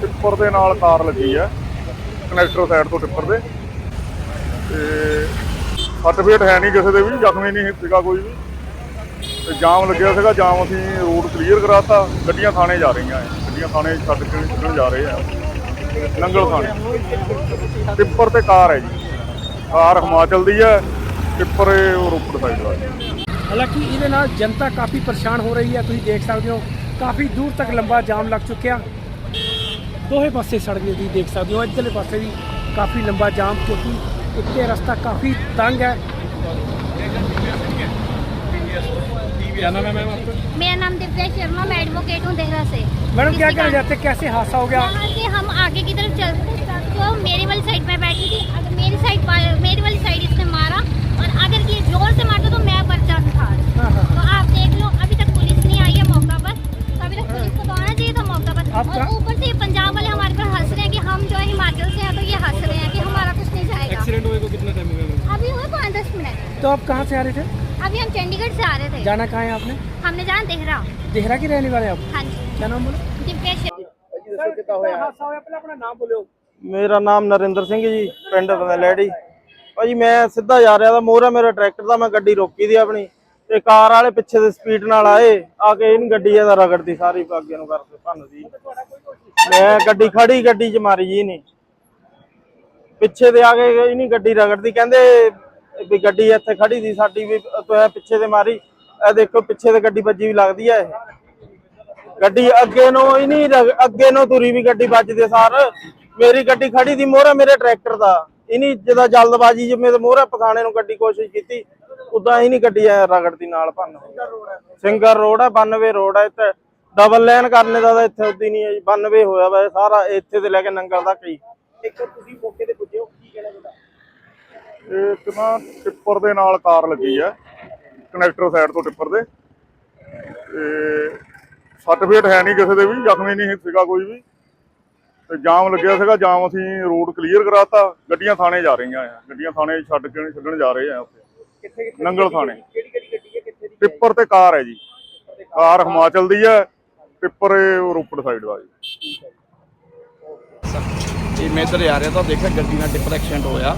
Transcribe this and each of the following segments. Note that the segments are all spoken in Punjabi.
ਟਿੱਪਰ ਦੇ ਨਾਲ ਕਾਰ ਲੱਗੀ ਹੈ ਕਨੈਕਟਰ ਸਾਈਡ ਤੋਂ ਟਿੱਪਰ ਦੇ। ਤੇ ਸਰਟੀਫਿਕੇਟ ਹੈ ਨਹੀਂ ਕਿਸੇ ਦੇ ਵੀ, ਜ਼ਖਮੀ ਨਹੀਂ ਸੀਗਾ ਕੋਈ ਵੀ। ਤੇ ਜਾਮ ਲੱਗਿਆ ਸੀਗਾ, ਜਾਮ ਅਸੀਂ ਰੋਡ ਕਲੀਅਰ ਕਰਾਤਾ। ਗੱਡੀਆਂ ਥਾਣੇ ਜਾ ਰਹੀਆਂ ਹੈ ਗੱਡੀਆਂ ਥਾਣੇ ਛੱਡ ਕੇ ਛੱਡਣ ਜਾ ਰਹੇ ਆ। ਨੰਗਲ ਥਾਣੇ। ਟਿੱਪਰ ਤੇ ਕਾਰ ਹੈ ਜੀ। ਕਾਰ ਹਿਮਾਚਲ ਦੀ ਹੈ ਟਿੱਪਰ ਇਹ ਰੋਪੜ ਸਾਈਡ ਦਾ ਹੈ ਹਾਲਾਂਕਿ ਇਹਦੇ ਨਾਲ ਜਨਤਾ ਕਾਫੀ ਪਰੇਸ਼ਾਨ ਹੋ ਰਹੀ ਹੈ ਤੁਸੀਂ ਦੇਖ ਸਕਦੇ ਹੋ ਕਾਫੀ ਦੂਰ ਤੱਕ ਲੰਬਾ ਜਾਮ ਲੱਗ ਚੁੱਕਿਆ ਦੋਹੇ ਪਾਸੇ ਸੜਕ ਦੇ ਤੁਸੀਂ ਦੇਖ ਸਕਦੇ ਹੋ ਇੱਧਰਲੇ ਪਾਸੇ ਵੀ ਕਾਫੀ ਲੰਬਾ ਜਾਮ ਕਿਉਂਕਿ ਇੱਥੇ ਰਸਤਾ ਕਾਫੀ ਤੰਗ ਹੈ मेरा नाम दिव्या शर्मा मैं एडवोकेट हूँ देहरा से मैडम क्या किसी कहना का- चाहते हैं कैसे हादसा हो गया यहाँ से हम आगे की तरफ चलते थे तो मेरी वाली साइड में बैठी थी अगर मेरी साइड पा- मेरी वाली साइड ऊपर से ये पंजाब वाले हमारे पर हंस रहे हैं कि हम जो है हिमाचल से हैं तो ये हंस रहे हैं कि हमारा कुछ नहीं जाएगा एक्सीडेंट हुए को कितना टाइम हुआ अभी हुए पाँच दस मिनट तो आप कहाँ से आ रहे थे अभी हम चंडीगढ़ से आ रहे थे जाना कहाँ है आपने हमने जाना देहरा देहरा की रहने वाले आप हाँ जी क्या नाम बोलो दिव्या शर्मा ਹਾਦਸਾ ਹੋਇਆ ਪਹਿਲਾਂ ਆਪਣਾ ਨਾਮ ਬੋਲਿਓ ਮੇਰਾ ਨਾਮ ਨਰਿੰਦਰ ਸਿੰਘ ਜੀ ਪਿੰਡ ਬਦਲੈੜੀ ਭਾਜੀ ਮੈਂ ਸਿੱਧਾ ਜਾ ਰਿਹਾ ਤਾਂ ਮੋਹਰਾ ਮੇਰਾ ਟਰੈਕਟਰ ਦਾ ਮੈਂ ਗੱਡੀ ਰੋਕੀ ਦੀ ਆਪਣੀ ਤੇ ਕਾਰ ਵਾਲੇ ਪਿੱਛੇ ਦੇ ਸਪੀਡ ਨਾਲ ਆਏ, ਆ ਕੇ ਇਹਨ ਗੱਡੀ ਇਹਦਾ ਰਗੜਦੀ ਸਾਰੀ ਅੱਗੇ ਨੂੰ ਕਰਕੇ ਭੰਨਦੀ ਮੈਂ ਗੱਡੀ ਖੜੀ, ਗੱਡੀ 'ਚ ਮਾਰੀ ਜੀ ਨਹੀਂ ਪਿੱਛੇ ਦੇ ਆ ਕੇ ਇਹਨੀ ਗੱਡੀ ਰਗੜਦੀ ਕਹਿੰਦੇ ਵੀ ਗੱਡੀ ਇੱਥੇ ਖੜੀ ਸੀ ਸਾਡੀ ਵੀ ਤੁਸੀਂ ਪਿੱਛੇ ਦੇ ਮਾਰੀ, ਇਹ ਦੇਖੋ ਪਿੱਛੇ ਤੇ ਗੱਡੀ ਵੱਜੀ ਵੀ ਲੱਗਦੀ ਆ ਇਹ। ਗੱਡੀ ਅੱਗੇ ਨੂੰ ਹੀ ਨਹੀਂ ਅੱਗੇ ਨੂੰ ਤੁਰੀ ਵੀ ਗੱਡੀ ਵੱਜਦੇ ਸਾਰ। ਮੇਰੀ ਗੱਡੀ ਖੜੀ ਦੀ ਮੋਹਰਾ ਮੇਰੇ ਟਰੈਕਟਰ ਦਾ। ਇਨੀ ਜਿਹਦਾ ਜਲਦਬਾਜ਼ੀ ਜਿਵੇਂ ਤੇ ਮੋਹਰਾ ਪਖਾਣੇ ਨੂੰ ਗੱਡੀ ਕੋਸ਼ਿਸ਼ ਕੀਤੀ ਉਦਾਂ ਹੀ ਨਹੀਂ ਗੱਡੀ ਐ ਰਗੜਦੀ ਨਾਲ ਭੰਨ ਸਿੰਗਰ ਰੋਡ ਹੈ 92 ਰੋਡ ਹੈ ਇੱਥੇ। ਡਬਲ ਲਾਈਨ ਕਰਨੇ ਦਾ ਤਾਂ ਇੱਥੇ ਉਦੀ ਨਹੀਂ ਹੈ ਜੀ 92 ਹੋਇਆ ਵਾ ਇਹ ਸਾਰਾ ਇੱਥੇ ਤੇ ਲੈ ਕੇ ਨੰਗਲ ਤੱਕ ਹੀ। ਇਹ ਇੱਕ ਨਾ ਟਿੱਪਰ ਦੇ ਨਾਲ ਕਾਰ ਲੱਗੀ ਹੈ ਕਨੈਕਟਰ ਸਾਈਡ ਤੋਂ ਟਿੱਪਰ ਦੇ। ਤੇ ਸਰਟੀਫਿਕੇਟ ਹੈ ਨਹੀਂ ਕਿਸੇ ਦੇ ਵੀ ਜ਼ਖਮੀ ਨਹੀਂ ਸੀਗਾ ਕੋਈ ਵੀ। ਤੇ ਜਾਮ ਲੱਗਿਆ ਸੀਗਾ ਜਾਮ ਅਸੀਂ ਰੋਡ ਕਲੀਅਰ ਕਰਾਤਾ। ਗੱਡੀਆਂ ਥਾਣੇ ਜਾ ਰਹੀਆਂ ਆ ਗੱਡੀਆਂ ਥਾਣੇ ਛੱਡ ਕੇ ਛੱਡਣ ਜਾ ਰਹੇ ਆ ਉੱਥੇ। ਨੰਗਲ ਥਾਣੇ। ਟਿੱਪਰ ਤੇ ਕਾਰ ਹੈ ਜੀ। ਕਾਰ। ਹਿਮਾਚਲ ਦੀ ਹੈ। ਟਿੱਪਰ ਰੋਪੜ ਸਾਈਡ ਦਾ ਜੀ। ਇਹ ਮੈਂ ਇੱਧਰ ਆ ਰਿਹਾ ਤਾਂ ਦੇਖਿਆ ਗੱਡੀ ਨਾਲ ਟਿੱਪਰ ਐਕਸੀਡੈਂਟ ਹੋਇਆ।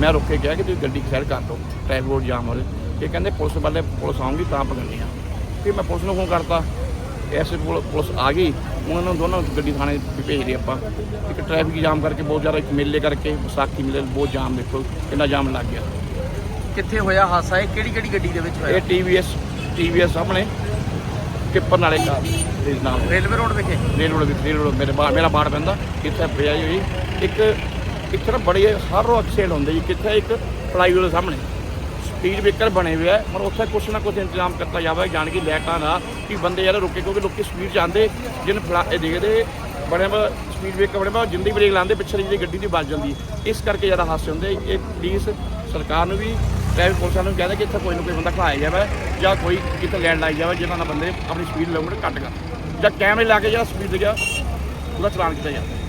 ਮੈਂ ਰੁਕ ਕੇ ਗਿਆ ਕਿ ਤੁਸੀਂ ਗੱਡੀ ਖੈਰ ਕਰ ਦਿਓ। ਟ੍ਰੈਫਿਕ ਰੋਡ ਜਾਮ ਹੋ ਰਿਹਾ। ਇਹ ਕਹਿੰਦੇ ਪੁਲਿਸ ਵਾਲੇ ਪੁਲਿਸ ਆਉਂਗੀ ਤਾਂ ਪਕੜਨੀ ਆ ਫਿਰ ਮੈਂ ਪੁਲਿਸ ਨੂੰ ਫੋਨ ਕਰਤਾ। ਐਸੇ ਪੁਲ- ਪੁਲਿਸ ਆ ਗਈ। ਉਹਨਾਂ ਨੂੰ ਦੋਨੋਂ ਗੱਡੀ ਥਾਣੇ ਭੇਜ ਰਹੇ ਆਪਾਂ। ਇੱਕ ਟ੍ਰੈਫਿਕ ਜਾਮ ਕਰਕੇ ਬਹੁਤ ਜ਼ਿਆਦਾ ਇੱਕ ਮੇਲੇ ਕਰਕੇ ਵਿਸਾਖੀ ਮੇਲੇ ਬਹੁਤ ਜਾਮ ਦੇਖੋ ਕਿੰਨਾ ਜਾਮ ਲੱਗ ਗਿਆ। ਕਿੱਥੇ ਹੋਇਆ ਹਾਦਸਾ ਇਹ ਕਿਹੜੀ ਕਿਹੜੀ ਗੱਡੀ ਦੇ ਵਿੱਚ ਹੋਇਆ? ਇਹ TVS TVS ਸਾਹਮਣੇ ਟਿੱਪਰ ਨਾਲੇ ਕਾਰ ਦੇ ਨਾਲ। ਰੇਲਵੇ ਰੋਡ ਵਿਖੇ? ਰੇਲ ਰੋਡ ਵਿੱਚ ਰੇਲ ਰੋਡ ਮੇਰੇ ਬਾਹਰ ਮੇਰਾ ਬਾੜ ਪੈਂਦਾ ਇੱਥੇ ਪਿਆ ਹੋਈ। ਇੱਕ ਇੱਕ ਨਾ ਬੜੀ ਹਰ ਰੋਜ਼ ਐਕਸੀਡੈਂਟ ਹੁੰਦੇ ਜੀ ਕਿੱਥੇ ਇੱਕ ਫਲਾਈਓਵਰ ਦੇ ਸਾਹਮਣੇ। ਸਪੀਡ ਬ੍ਰੇਕਰ ਬਣੇ ਹੋਏ ਆ ਪਰ ਉੱਥੇ ਕੁਛ ਨਾ ਕੁਛ ਇੰਤਜ਼ਾਮ ਕੀਤਾ ਜਾਵੇ ਜਾਣ ਕੇ ਲੈਟਾਂ ਦਾ ਕਿ ਬੰਦੇ ਯਾਰ ਰੁਕੇ ਕਿਉਂਕਿ ਲੋਕੀ ਸਪੀਡ 'ਚ ਆਉਂਦੇ ਜਿਹਨ ਫਲਾ ਇਹ ਦੇਖਦੇ ਬਣੇ ਵਾ ਸਪੀਡ ਬ੍ਰੇਕਰ ਬਣੇ ਵਾ ਜਿੰਦੀ ਬ੍ਰੇਕ ਲਾਉਂਦੇ ਪਿੱਛੇ ਦੀ ਗੱਡੀ ਦੀ ਵੱਜ ਜਾਂਦੀ ਇਸ ਕਰਕੇ ਜ਼ਿਆਦਾ ਹਾਦਸੇ ਹੁੰਦੇ ਇਹ ਪਲੀਜ਼ ਸਰਕਾਰ ਨੂੰ ਵੀ ਟ੍ਰੈਫਿਕ ਵਾਲਿਆਂ ਨੂੰ ਕਹਿੰਦੇ ਕਿ ਇੱਥੇ ਕੋਈ ਨਾ ਕੋਈ ਬੰਦਾ ਖੜਾਇਆ ਜਾਵੇ ਜਾਂ ਕੋਈ ਕਿਤੇ ਲੈਂਡ ਲਾਈ ਜਾਵੇ ਜਿਹਨਾਂ ਨਾਲ ਬੰਦੇ ਆਪਣੀ ਸਪੀਡ ਲਿਮਿਟ ਘੱਟ ਕਰ ਜਾਂ ਕੈਮਰੇ ਲਾ ਕੇ ਜਿਹੜਾ ਸਪੀਡ ਗਿਆ, ਉਹਦਾ ਚਲਾਨ ਕੀਤਾ ਜਾਵੇ।